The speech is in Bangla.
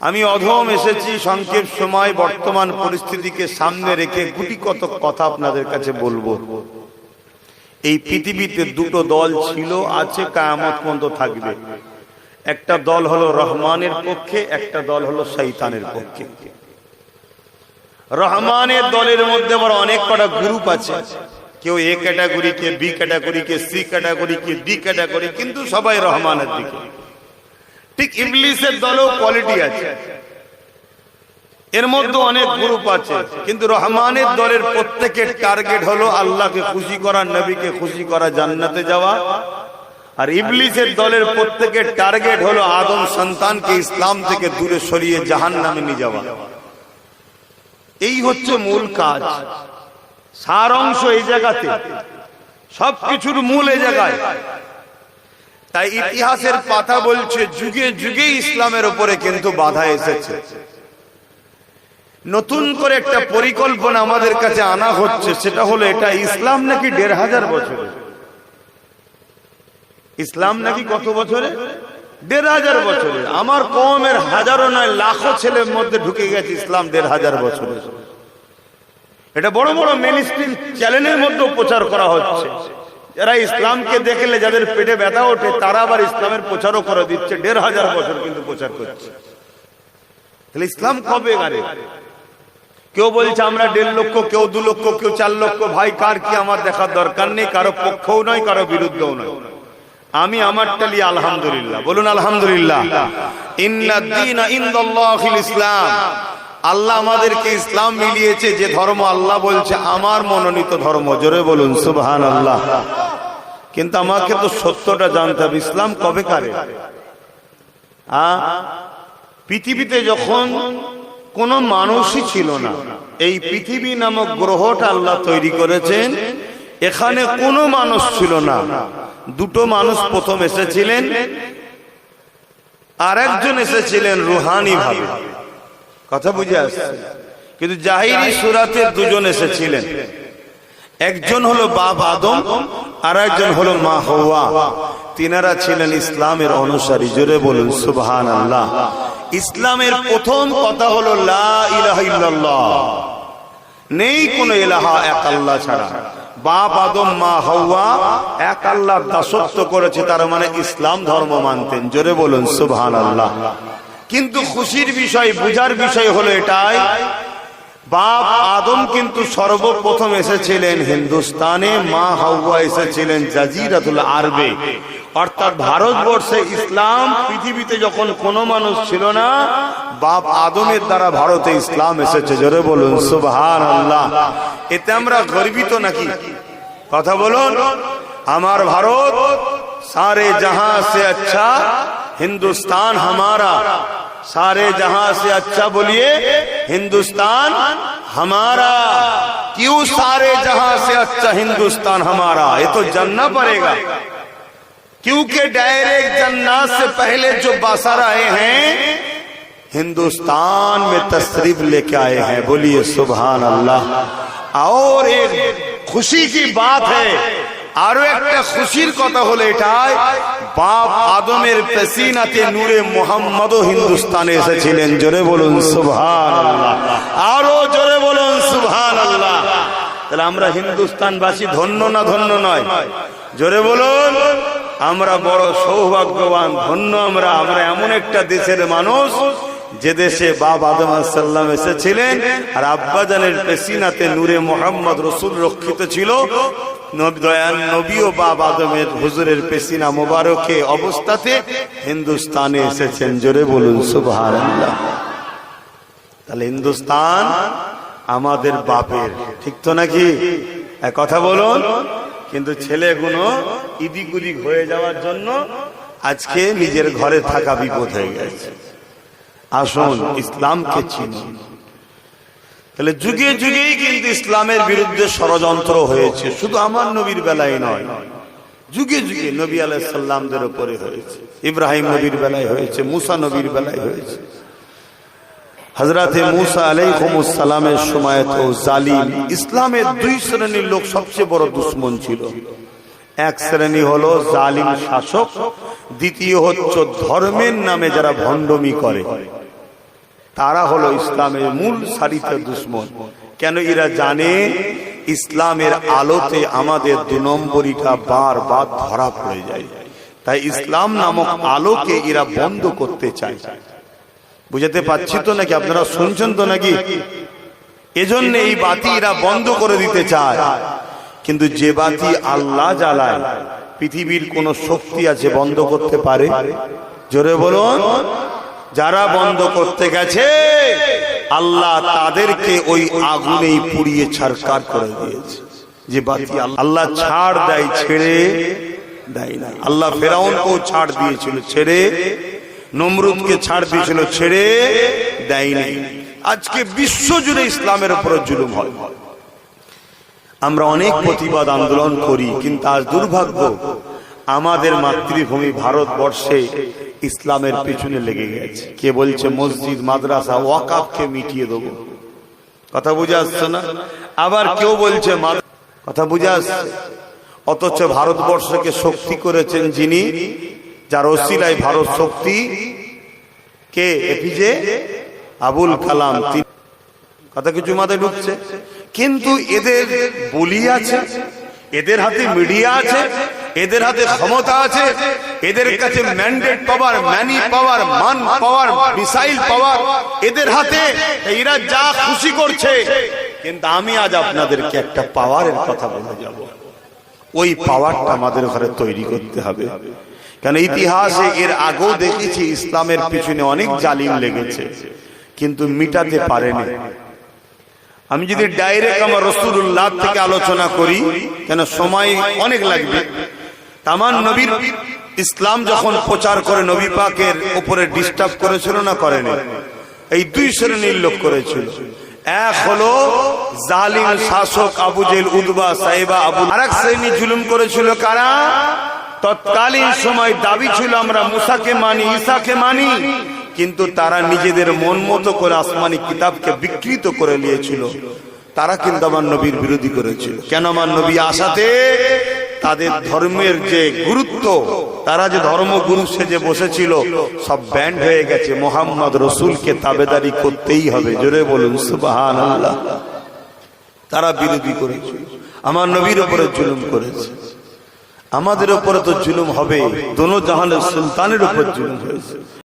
আমি অধম এসেছি সংক্ষেপ সময় বর্তমান পরিস্থিতিকে সামনে রেখে গুটি কত কথা আপনাদের কাছে বলব। এই পৃথিবীতে দুটো দল ছিল, আছে, কায়ামত পর্যন্ত থাকবে। একটা দল হলো রহমানের পক্ষে, একটা দল হলো শৈতানের পক্ষে। রহমানের দলের মধ্যে আবার অনেক কটা গ্রুপ আছে। কেউ এ ক্যাটাগরি কে বি ক্যাটাগরি কে সি ক্যাটাগরি কে ডি ক্যাটাগরি, কিন্তু সবাই রহমানের দিকে। ঠিক ইংলিশের দলেও কোয়ালিটি আছে। এর মধ্যে অনেক গ্রুপ আছে। কিন্তু রহমানের দলের প্রত্যেকের টার্গেট হলো আল্লাহকে খুশি করা, নবীকে খুশি করা, জান্নাতে যাওয়া। আর ইবলিসের দলের প্রত্যেকের টার্গেট হলো আদম সন্তানকে ইসলাম থেকে দূরে সরিয়ে জাহান নামে নিয়ে যাওয়া। এই হচ্ছে মূল কাজ। সার অংশ এই জায়গাতে। সবকিছুর মূল এই জায়গায়। তাই ইতিহাসের পাতা বলছে যুগে যুগে ইসলামের উপরে কিন্তু বাধা এসেছে। নতুন করে একটা পরিকল্পনা আমাদের কাছে আনা হচ্ছে সেটা হলো এটা ইসলাম নাকি দেড় হাজার বছরে? ইসলাম নাকি কত বছরে? দেড় হাজার বছরে। আমার কমের হাজারো নয় লাখো ছেলের মধ্যে ঢুকে গেছে ইসলাম দেড় হাজার বছরে। এটা বড় বড় মেন স্ট্রিম চ্যানেলের মধ্যেও প্রচার করা হচ্ছে। যারা ইসলামকে দেখলে যাদের পেটে ব্যথা ওঠে, তারা আবার ইসলামের প্রচারও করে দিচ্ছে। দেড় হাজার বছর কিন্তু প্রচার করছে। তাহলে ইসলাম কবে গারে কেউ বলছে, আমরা দেড় লক্ষ, কেউ দু লক্ষ, কেউ চার লক্ষ। ভাই, কার কি আমার দেখার দরকার নেই? কারও পক্ষও নয়, কারও বিরুদ্ধেও নয়। আমি আমারটা লিয়ে আলহামদুলিল্লাহ। বলুন, আলহামদুলিল্লাহ। ইসলাম। আল্লাহ আমাদেরকে ইসলাম মিলিয়েছে, যে ধর্ম আল্লাহ বলছে, আমার মনোনীত ধর্ম। জোরে বলুন সুবহান আল্লাহ কিন্তু আমাকে তো সত্যটা জানতে হবে। ইসলাম কবে কারে? পৃথিবীতে যখন কোন মানুষই ছিল না, এই পৃথিবী নামক গ্রহটা আল্লাহ তৈরি করেছেন। এখানে কোনো মানুষ ছিল না। দুটো মানুষ প্রথম এসেছিলেন আর একজন এসেছিলেন রুহানি ভাবে। কথা বুঝে আসছে? কিন্তু জাহিরি সুরাতে দুজন এসেছিলেন। একজন হলো বাপ আদম আর একজন হলো মা হওয়া। তিনারা ছিলেন ইসলামের অনুসারী। জোরে বলুন সুবহান আল্লাহ ইসলামের প্রথম কথা হলো নেই কোন এলাহা এক আল্লাহ ছাড়া। বাপ আদম, মা হওয়া এক আল্লাহ দাসত্ব করেছে, তার মানে ইসলাম ধর্ম মানতেন। জোরে বলুন সুবহান আল্লাহ কিন্তু খুশির বিষয়, বুঝার বিষয় হলো এটাই বাপ আদম কিন্তু সর্বপ্রথম এসেছিলেন হিন্দুস্তানে, মা হাওয়া এসেছিলেন জাজিরাতুল আরবে। অর্থাৎ ভারতবর্ষে ইসলাম, পৃথিবীতে যখন কোনো মানুষ ছিল না, বাপ আদমের দ্বারা ভারতে ইসলাম এসেছে। জোরে বলুন সুবহান আল্লাহ এতে আমরা গর্বিত নাকি? কথা বলুন। আমার ভারত সারে জাহাজ সে আচ্ছা হিন্দুস্তান হামারা। सारे जहाँ से अच्छा बोलिए, हिंदुस्तान हमारा। क्यों सारे जहाँ से अच्छा हिंदुस्तान हमारा? ये तो जानना पड़ेगा। क्योंकि डायरेक्ट जन्नत से पहले जो बासर आए हैं, हिंदुस्तान में तशरीफ़ लेके आए हैं। बोलिए सुबहान अल्लाह। और एक खुशी की बात है আরও একটা খুশির কথা হলো এটাই, বাপ আদমের পেসিনাতে নূরে মোহাম্মদও হিন্দুস্তানে এসেছিলেন, জোরে বলুন আল্লাহ আরও জোরে বলুন আল্লাহ তাহলে আমরা হিন্দুস্তানবাসী ধন্য না ধন্য নয়? জোরে বলুন, আমরা বড় সৌভাগ্যবান, ধন্য আমরা আমরা এমন একটা দেশের মানুষ যে দেশে বাপ আদম সাল্লাম এসেছিলেন, আর আব্বাজানের পেসিনাতে নূরে মোহাম্মদ রসুল রক্ষিত ছিল, নবী ও হুজুরের পেসিনা মোবারকে অবস্থাতে হিন্দুস্তানে এসেছেন। জোরে বলুন তাহলে হিন্দুস্তান আমাদের বাপের, ঠিক তো নাকি? কথা বলুন, কিন্তু ছেলেগুলো ইদিগুলি হয়ে যাওয়ার জন্য আজকে নিজের ঘরে থাকা বিপদ হয়ে গেছে। আসুন ইসলামকে চিনুন তাহলে যুগে যুগেই কিন্তু ইসলামের বিরুদ্ধে ষড়যন্ত্র হয়েছে। শুধু আমার নবীর বেলায় নয়, যুগে যুগে নবী আলাইসাল্লামদের উপরে হয়েছে। ইব্রাহিম নবীর বেলায় হয়েছে, মুসা নবীর বেলায় হয়েছে। হজরতে মুসা আলাইকুমুসালামের সময় তো জালিম। ইসলামের দুই শ্রেণির লোক সবচেয়ে বড় দুশ্মন ছিল। এক শ্রেণি হলো জালিম শাসক, দ্বিতীয় হচ্ছে ধর্মের নামে যারা ভণ্ডমি করে। তারা হলো ইসলামের মূল সারিতে দুশ্মন। কেন এরা জানে? ইসলামের আলোতে আমাদের দু নম্বরিটা বার বার ধরা পড়ে যায়। তাই ইসলাম নামক আলোকে এরা বন্ধ করতে চায়। বুঝাতে পারছি তো নাকি? আপনারা শুনছেন তো নাকি? এজন্য এই বাতি এরা বন্ধ করে দিতে চায়। কিন্তু যে বাতি আল্লাহ জ্বালায়, পৃথিবীর কোন শক্তি আছে বন্ধ করতে পারে? জোরে বলুন। যারা বন্ধ করতে গেছে আল্লাহ তাদেরকে ওই আগুনেই পুড়িয়ে ছাড়কার করে দিয়েছে। যে বাতি আল্লাহ- ছাড় দেয় ছেড়ে দেয় না আল্লাহ ফেরাউনকেও ছাড় দিয়েছিল ছেড়ে নমরুদকে ছাড় দিয়েছিল ছেড়ে দেয়নি আজকে বিশ্ব জুড়ে ইসলামের উপরে জুলুম হয়। আমরা অনেক প্রতিবাদ আন্দোলন করি কিন্তু আজ দুর্ভাগ্য আমাদের মাতৃভূমি ভারতবর্ষে ইসলামের পিছনে লেগে গেছে। কে বলছে, মসজিদ, মাদ্রাসা ওয়াকাফকে মিটিয়ে দেবো? কথা বুঝে আসছে না? আবার কেউ বলছে কথা বুঝে আসছে? অথচ ভারতবর্ষকে শক্তি করেছেন যিনি, যার ওসিলায় ভারত শক্তি, কে? এপিজে? আবুল কালাম। তিনি কথা কিছু মাথায় ঢুকছে? কিন্তু এদের বলি আছে, এদের হাতে মিডিয়া আছে এদের হাতে ক্ষমতা আছে, এদের কাছে ম্যান্ডেট পাওয়ার ম্যানি পাওয়ার মান পাওয়ার মিসাইল পাওয়ার এদের হাতে এরা যা খুশি করছে। কিন্তু আমি আজ আপনাদেরকে একটা পাওয়ারের কথা বলে যাব। ওই পাওয়ারটা আমাদের ঘরে তৈরি করতে হবে। কারণ ইতিহাসে এর আগেও দেখেছি ইসলামের পিছনে অনেক জালিম লেগেছে, কিন্তু মিটাতে পারেনি। আমি যদি ডাইরেক্ট আমার রসুল্লাহ থেকে আলোচনা করি, কেন সময় অনেক লাগবে। তামান নবীর ইসলাম যখন প্রচার করে নবী পাকের উপরে ডিস্টার্ব করেছিল না করেনি? এই দুই শ্রেণির লোক করেছিল। এক হলো জালিম শাসক আবু জেল উদবা সাহেবা আবু আরেক শ্রেণি জুলুম করেছিল কারা? তৎকালীন সময় দাবি ছিল আমরা মুসাকে মানি ঈসাকে মানি। কিন্তু তারা নিজেদের মন মতো করে আসমানি কিতাবকে বিকৃত করে নিয়েছিল। তারা কিন্তু আমার নবীর বিরোধী করেছিল। কেন আমার নবী আসাতে? তাদের ধর্মের যে গুরুত্ব, তারা যে ধর্মগুরু সেজে বসেছিল, সব ব্যান্ড হয়ে গেছে। মোহাম্মদ রসুলকে তাবেদারি করতেই হবে। জোরে বলুন সুবাহান আল্লাহ তারা বিরোধী করেছে। আমার নবীর উপরে জুলুম করেছে। আমাদের উপরে তো জুলুম হবে। দোনো জাহানের সুলতানের উপর জুলুম হয়েছে।